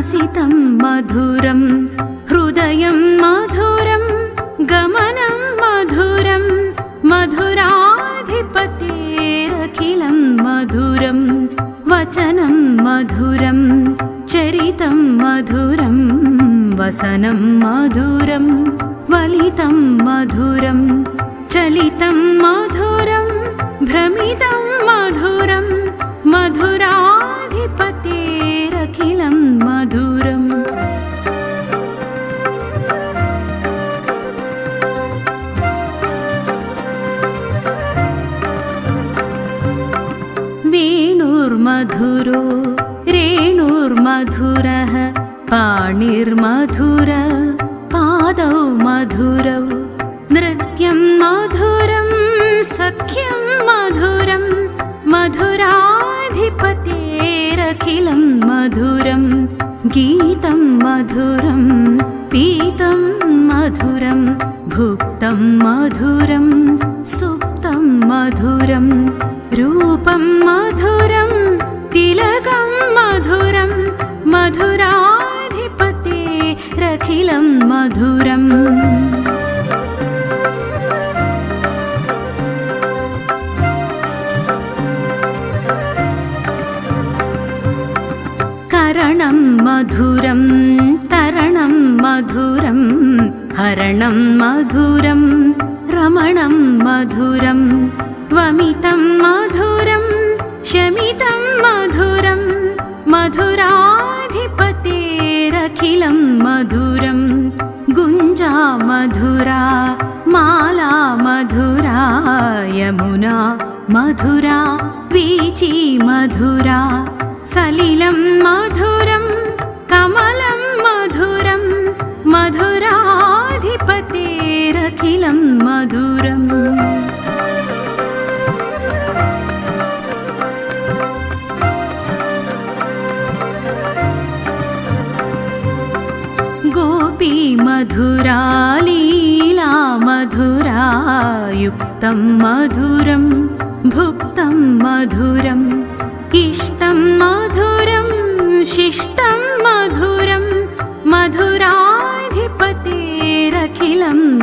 हसितं मधुरं हृदयं मधुरं गमनं मधुरं मधुराधिपतेरखिलं मधुरं वचनं मधुरं चरितं मधुरं वसनं मधुरं वलितं मधुरं चलितं मधुरं भ्रमितं मधुरं मधुराधिपतेरखिलं वेणुर्मधुरो रेणुर्मधुरः पाणिर्मधुर पादौ मधुरौ नृत्यं मधुरं सख्यं मधुरं मधुराधिपतेरखिलं मधुरं गीतं मधुरं पीतं मधुरं भुक्तं मधुरं सुप्तं मधुरं रूपं मधुरं मधुराधिपतेरखिलं मधुरम्। करणं मधुरं तरणं मधुरं हरणं मधुरं रमणं मधुरं वमितं मधुरं शमितं मधुरं मधुराधिपतेरखिलं అఖిలం మధురం గుంజా మధురా మాలా మధురా యమునా మధురా వీచి మధురా సలిలం మధురం కమలం మధురం మధురాధిపతేరఖిలం మధురం. मधुरा लीला मधुरा युक्तं मधुरं भुक्तं मधुरम् इष्टं मधुरं शिष्टं मधुरं मधुराधिपतेरखिलं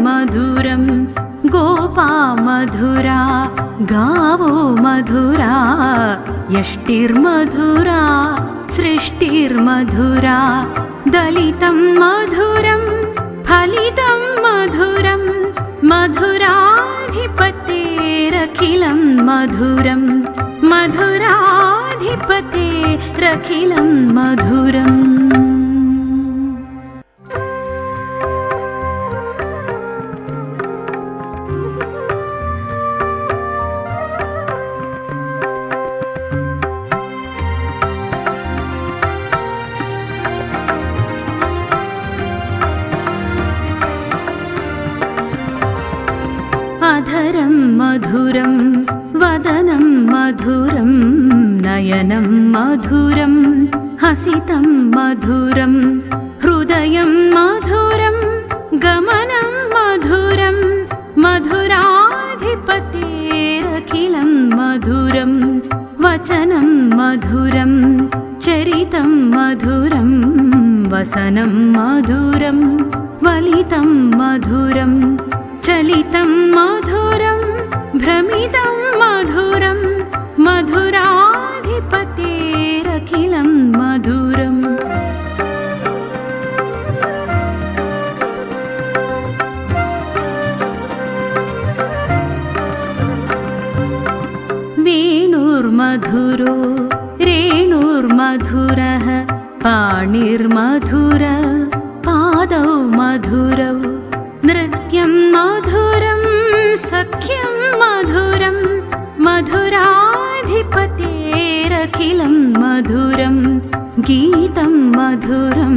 मधुरं गोपा मधुरा गावो मधुरा यष्टिर्मधुरा सृष्टिर्मधुरा दलितं मधुरं फलितं मधुरं मधुराधिपतेरखिलं मधुरं मधुराधिपतेरखिलं मधुरम् अधरं मधुरं वदनं मधुरं नयनं मधुरं हसितं मधुरं हृदयं मधुरं गमनं मधुरं मधुराधिपतेरखिलं मधुरं वचनं मधुरं चरितं मधुरं वसनं मधुरं वलितं मधुरं चलितं मधुरं भ्रमितं मधुरं मधुराधिपतेरखिलं मधुरम्। वेणुर्मधुरो रेणुर्मधुरः पाणिर्मधुर पादौ मधुरौ। नृत्यं मधुरं सख्यं मधुरं मधुराधिपतेरखिलं मधुरं गीतं मधुरं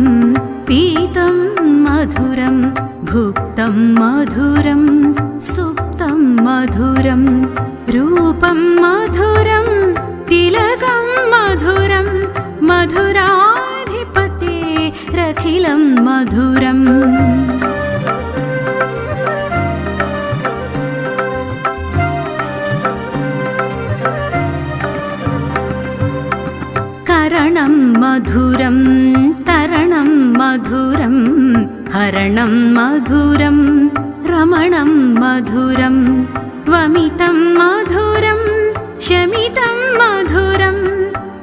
पीतं मधुरं भुक्तं मधुरं सुप्तं मधुरं रूपं मधुरं तिलकं मधुरं मधुराधिपतेरखिलं मधुरम् करणं मधुरं तरणं मधुरं हरणं मधुरं रमणं मधुरं वमितं मधुरं शमितं मधुरं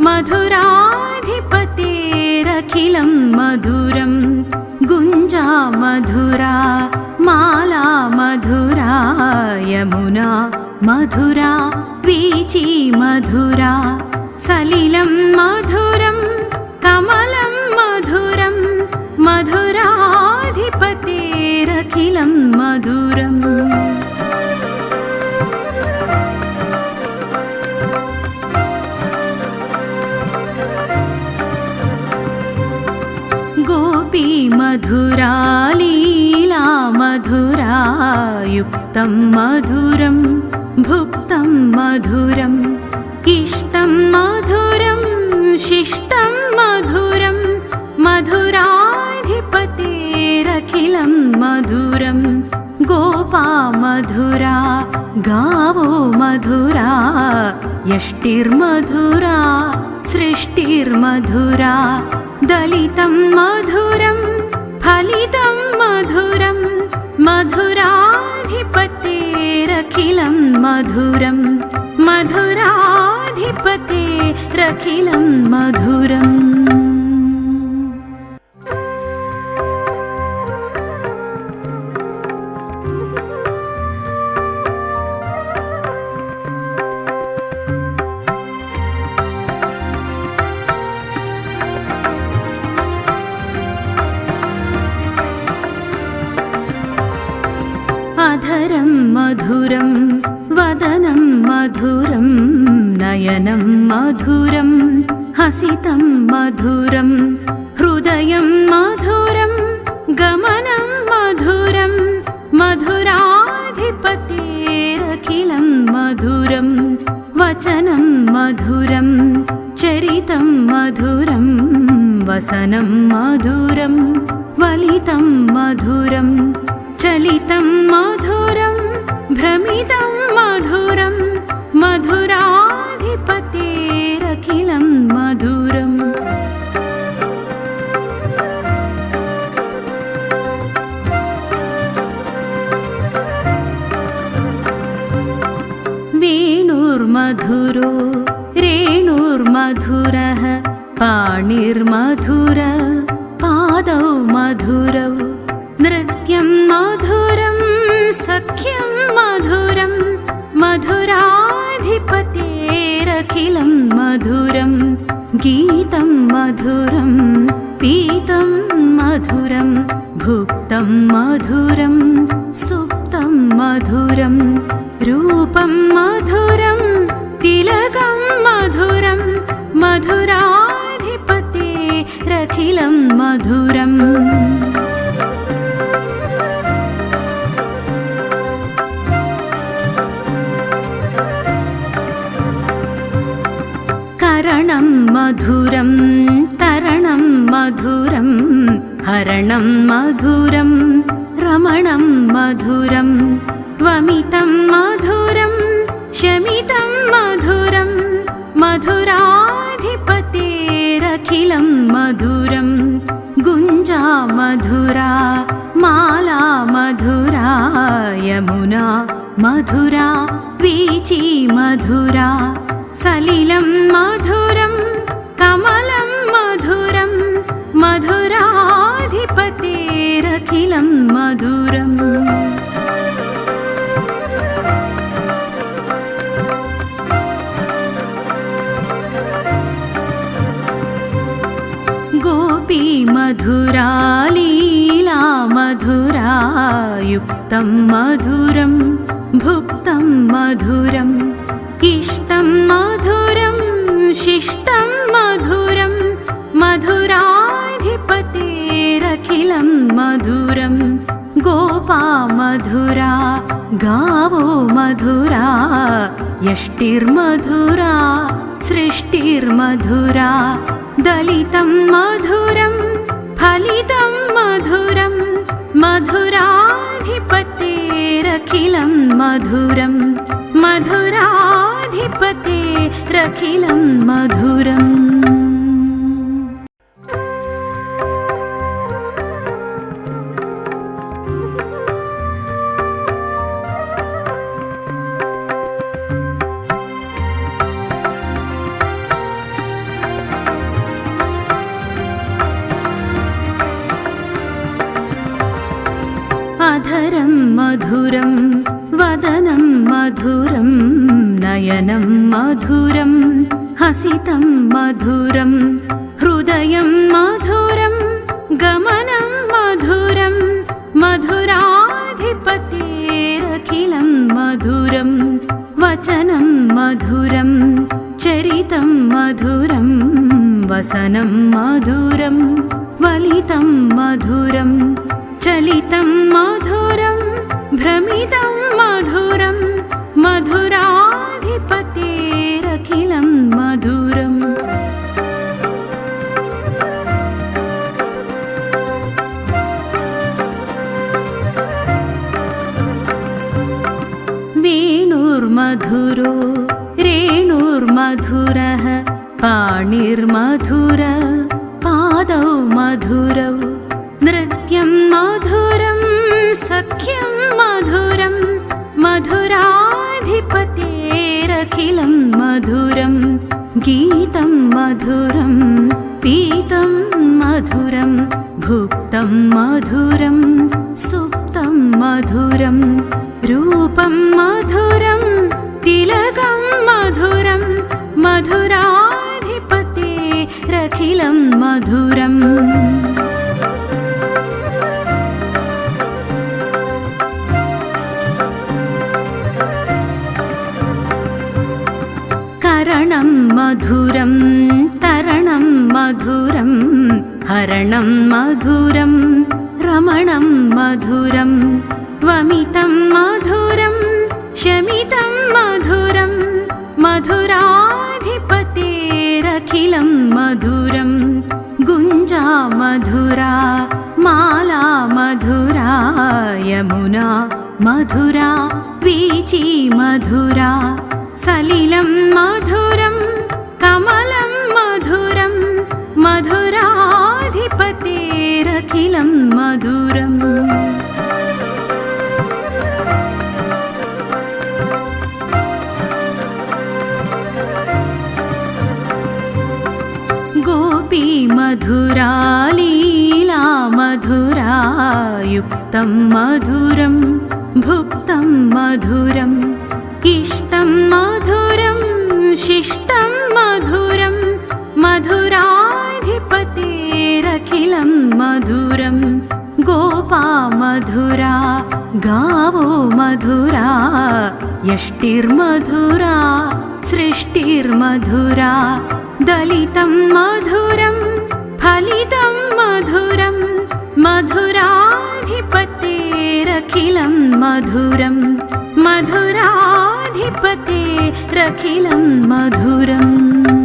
मधुराधिपतेरखिलं मधुरं गुञ्जा मधुरा माला मधुरा यमुना मधुरा वीची मधुरा सलिलं मधुरं कमलं मधुरं मधुराधिपतेरखिलं मधुरम् गोपी मधुरा लीला मधुरा युक्तं मधुरं भुक्तं मधुरम् इष्टं मधुरं शिष्टं मधुरं मधुराधिपतेरखिलं मधुरं। गोपा मधुरा गावो मधुरा यष्टिर्मधुरा सृष्टिर्मधुरा। दलितं मधुरं फलितं मधुरं मधुराधिपतेरखिलं मधुरं मधुराधिपतेरखिलं मधुरम् अधरं मधुरं वदनं मधुरं नयनं मधुरं हसितं मधुरं हृदयं मधुरं गमनं मधुरं मधुराधिपतेरखिलं मधुरं वचनं मधुरं चरितं मधुरं वसनं मधुरं वलितं मधुरम् चलितं मधुरं भ्रमितं मधुरं मधुराधिपतेरखिलं मधुरम्। वेणुर्मधुरो रेणुर्मधुरः पाणिर्मधुर पादौ मधुरौ। नृत्यं मधुरं सख्यं मधुरं मधुराधिपतेरखिलं मधुरं गीतं मधुरं पीतं मधुरं भुक्तं मधुरं सुप्तं मधुरं रूपं मधुरं तिलकं मधुरं मधुराधिपतेरखिलं मधुरम् मधुरं तरणं मधुरं हरणं मधुरं रमणं मधुरं वमितं मधुरं शमितं मधुरं मधुराधिपतेरखिलं मधुरं गुञ्जा मधुरा माला मधुरा यमुना मधुरा वीची मधुरा सलिलं मधुरं कमलं मधुरं मधुराधिपतेरखिलं मधुरम् गोपी मधुरा लीला मधुरा युक्तं मधुरं भुक्तं मधुरम् इष्टं मधुरं शिष्टं मधुरं मधुराधिपतेरखिलं मधुरं। गोपा मधुरा गावो मधुरा यष्टिर्मधुरा सृष्टिर्मधुरा। दलितं मधुरं फलितं मधुरं मधुराधिपतेरखिलं मधुरं मधुराधिपतेरखिलं मधुरम् वचनं मधुरं चरितं मधुरं वसनं मधुरं वलितं मधुरं चलितं मधुरं भ्रमितं मधुरं मधुराधिपतेरखिलं मधुरम् वेणुर्मधुरो रेणुर्मधुरः पाणिर्मधुर पादौ मधुरौ। नृत्यं मधुरं सख्यं मधुरं मधुराधिपतेरखिलं मधुरं गीतं मधुरं पीतं मधुरं भुक्तं मधुरं सुप्तं मधुरं रूपं मधुरं तिलकं मधुरं मधुराधिपते रखिलं मधुरम्। करणं मधुरं तरणं मधुरं हरणं मधुरं रमणं मधुरं वमितं मधुरं शमितं मधुरं मधुराधिपतेरखिलं मधुरं गुञ्जा मधुरा माला मधुरा यमुना मधुरा वीची मधुरा सलिलं मधुरं कमलं मधुरं मधुराधिपतेरखिलं मधुरम् मधुरा लीला मधुरा युक्तं मधुरं भुक्तं मधुरम् इष्टं मधुरं शिष्टं मधुरं मधुराधिपतेरखिलं मधुरं गोपा मधुरा गावो मधुरा यष्टिर्मधुरा सृष्टिर्मधुरा दलितं मधुरं मधुराधिपतेरखिलं मधुरं मधुराधिपतेरखिलं मधुरम्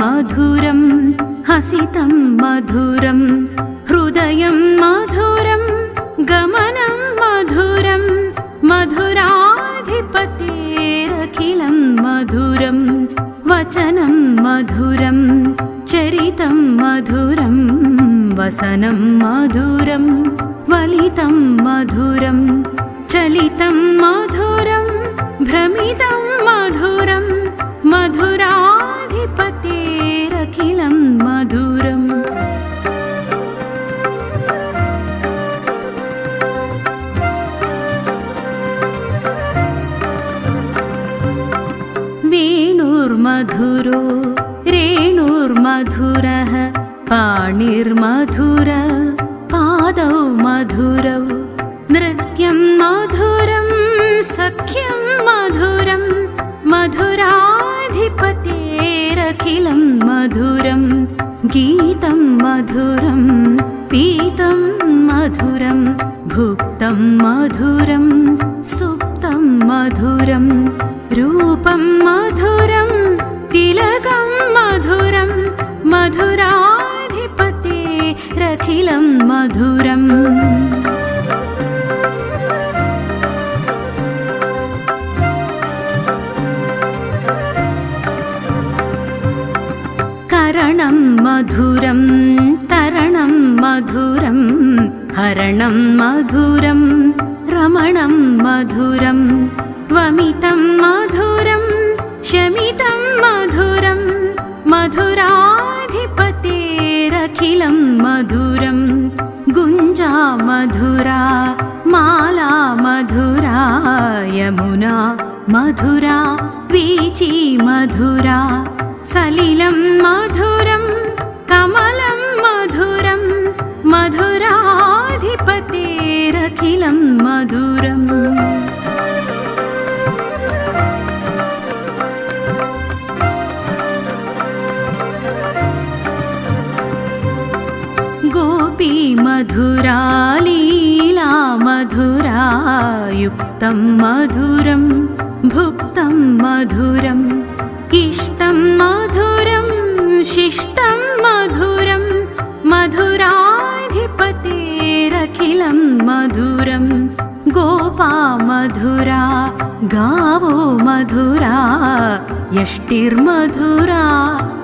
मधुरं हसितं मधुरं हृदयं मधुरं गमनं मधुरं मधुराधिपतेरखिलं मधुरं वचनं मधुरं चरितं मधुरं वसनं मधुरं वलितं मधुरं चलितं मधुरं भ्रमितं मधुरं मधुराधिपतेरखिलं मधुरम्। वेणुर्मधुरो रेणुर्मधुरः पाणिर्मधुर पादौ मधुरौ। नृत्यं मधुरं सख्यं मधुरं मधुराधिपतेरखिलं मधुरं गीतं मधुरं पीतं मधुरं भुक्तं मधुरं सुप्तं मधुरं रूपं मधुरं तिलकं मधुरं मधुराधिपते रखिलं मधुरम् मधुरं तरणं मधुरं हरणं मधुरं रमणं मधुरं वमितं मधुरं शमितं मधुरं मधुराधिपतेरखिलं मधुरं गुञ्जा मधुरा माला मधुरा यमुना मधुरा वीची मधुरा सलिलं मधुरं कमलं मधुरं मधुराधिपतेरखिलं मधुरम् गोपी मधुरा लीला मधुरा युक्तं मधुरं भुक्तं मधुरम् इष्टं मधुरं शिष्टं मधुरं मधुराधिपतेरखिलं मधुरं। गोपा मधुरा गावो मधुरा यष्टिर्मधुरा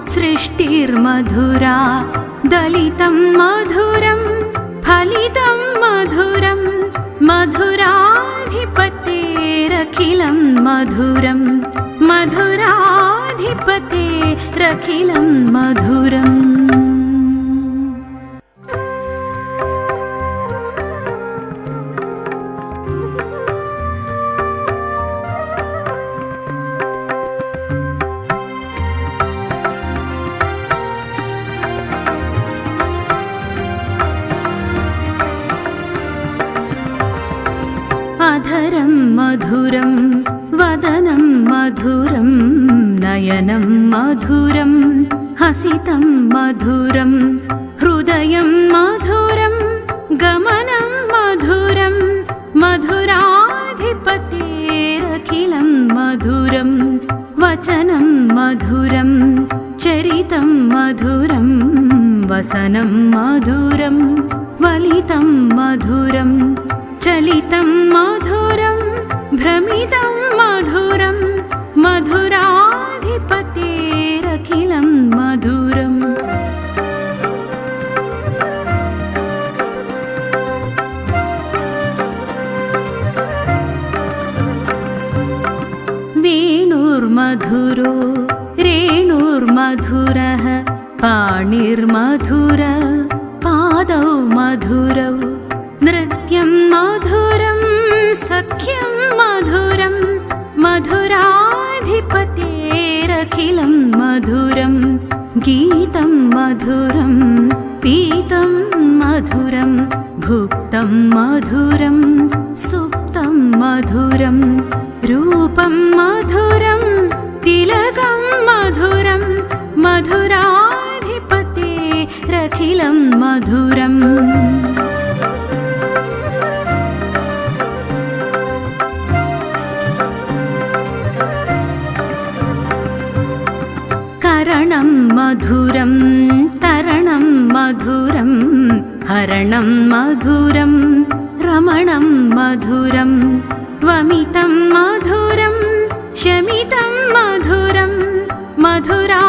सृष्टिर्मधुरा। दलितं मधुरं फलितं मधुरं। मधुराधिपतेरखिलं मधुरं। मधुराधिपतेरखिलं मधुरम् मधुरं वदनं मधुरं नयनं मधुरं हसितं मधुरं हृदयं मधुरं गमनं मधुरं मधुराधिपतेरखिलं मधुरं वचनं मधुरं चरितं मधुरं वसनं मधुरं वलितं मधुरं चलितं मधुरं भ्रमितं मधुरं मधुराधिपतेरखिलं मधुरम्। वेणुर्मधुरो रेणुर्मधुरः पाणिर्मधुर पादौ मधुरौ मधुराधिपतेरखिलं मधुरं गीतं मधुरं पीतं मधुरं भुक्तं मधुरं सुप्तं मधुरं रूपं मधुरं तिलकं मधुरं मधुराधिपतेरखिलं मधुरम् करणं मधुरं तरणं मधुरं हरणं मधुरं रमणं मधुरं वमितं मधुरं शमितं मधुरं मधुराधिपतेरखिलं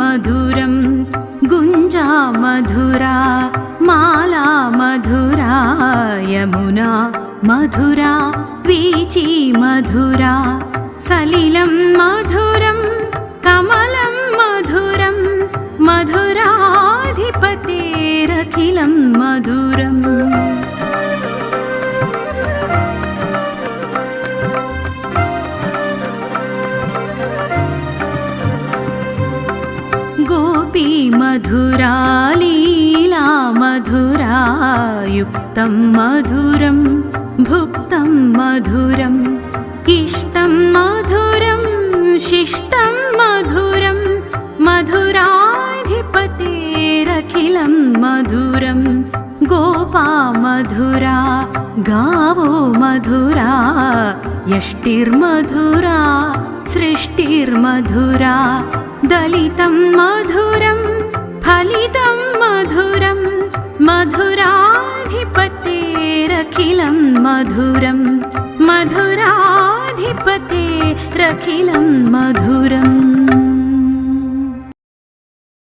मधुरं गुञ्जा मधुरा माला मधुरा यमुना मधुरा वीची मधुरा सलिलं मधुरं कमलं मधुरं मधुराधिपतेरखिलं मधुरम् गोपी मधुरा लीला मधुरा युक्तं मधुरं भुक्तं मधुरम् इष्टं मधुरं शिष्टं मधुराधिपतेरखिलं मधुरं गोपा मधुरा गावो मधुरा यष्टिर्मधुरा सृष्टिर्मधुरा दलितं मधुरं फलितं मधुरं मधुराधिपतेरखिलं मधुरं मधुराधिपतेरखिलं मधुरम्